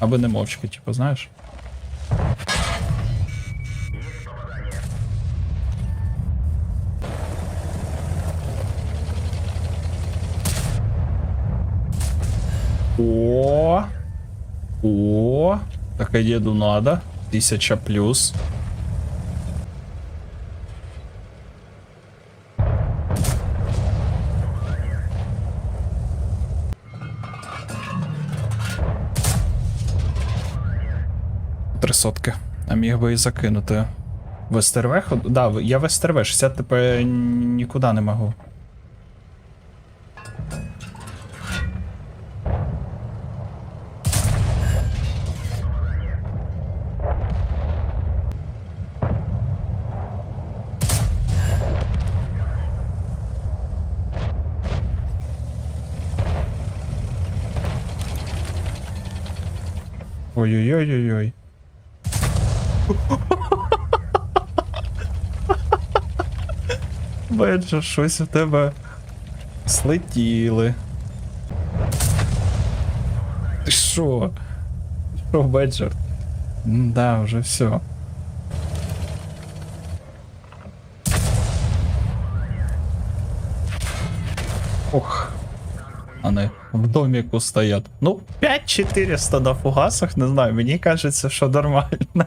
Аби не мовчки, типу, знаєш. О, о, так и деду надо. Тысяча плюс. Три сотки. А міг би і закинути. В СТРВ? Да, я в СТРВ, 60 ТП нікуди не можу. Ой-ой-ой-ой-ой. Бачу, щось у тебе слетіли. Що? Що, Беджер? Да, вже все. Ох. Они в домику стоят. Ну, 5400 на фугасах, не знаю, мені кажеться, що нормально.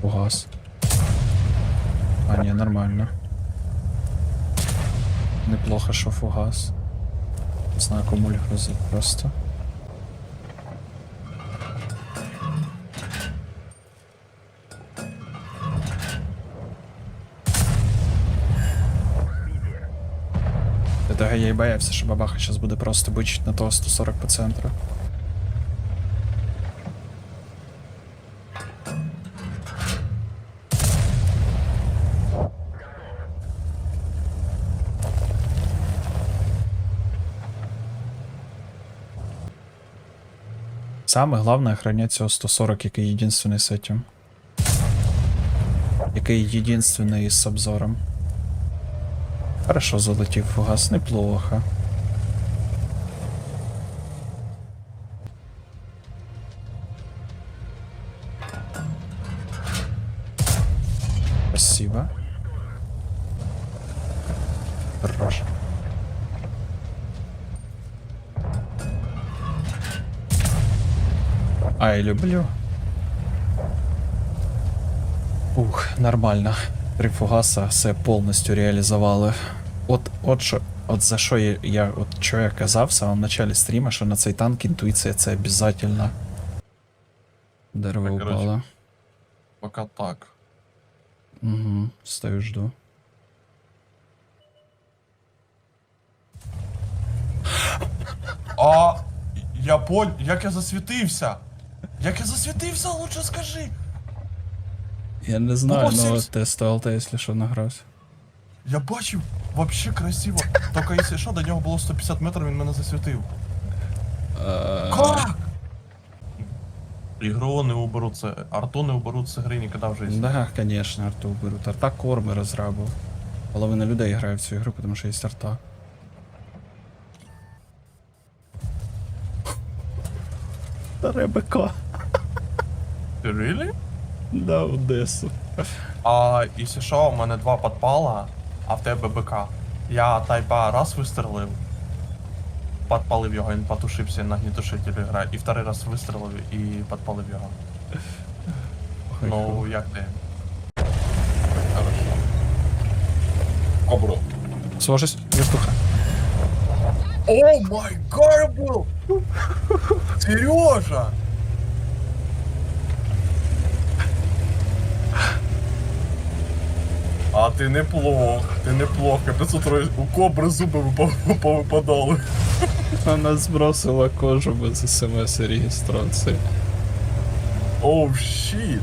Фугас. А, ні, нормально. Неплохо, що фугас. Не знаю, кому грозить просто. Я і боявся, що бабаха зараз буде просто бичить на того 140 по центру. Самое главное охранять цього 140, який єдинственний з этим. Який єдинственний із обзором. Хорошо залетів фугас, неплохо. Спасибо. Хорош. Ай, люблю. Ух, нормально. Три фугаса все повністю реалізували. От, от що, от за що я, я от що я казав в самому началі стріма, що на цей танк інтуїція це обязательно. Дерево Так, короче. упало. Пока так. Угу, стою жду. А я понял, як я засвітився. Як я засвітився, лучше скажи. Я не знаю, Ну, но всі- тест ЛТ, якщо що, награвся. Я бачив, вообще красиво. Тільки якщо що, до нього було 150 метрів, він мене засвітив. Е, Как? Ігру не уберу це, арту не уберу з гри ніколи в житті. Да, конечно, арту беруть. Арта корми розрабив. Половина людей грає в цю ігру, тому що є арта. Старе БК. Ти really? Да, Одесу. А якщо що, у мене два подпала, а в тебе БК. Я тайпа раз вистрелив, подпалив його, він потушився на гнітушителі грає, і второй раз вистрелив і подпалив його. Ну, як ти? Обро. Сложись, вертуха. О май гарбл! Сережа! Да, ти неплох, ти неплох. Капець утро у кобри зуби випа- повипадали. Вона збросила кожу без смс реєстрації. Оу, щіт.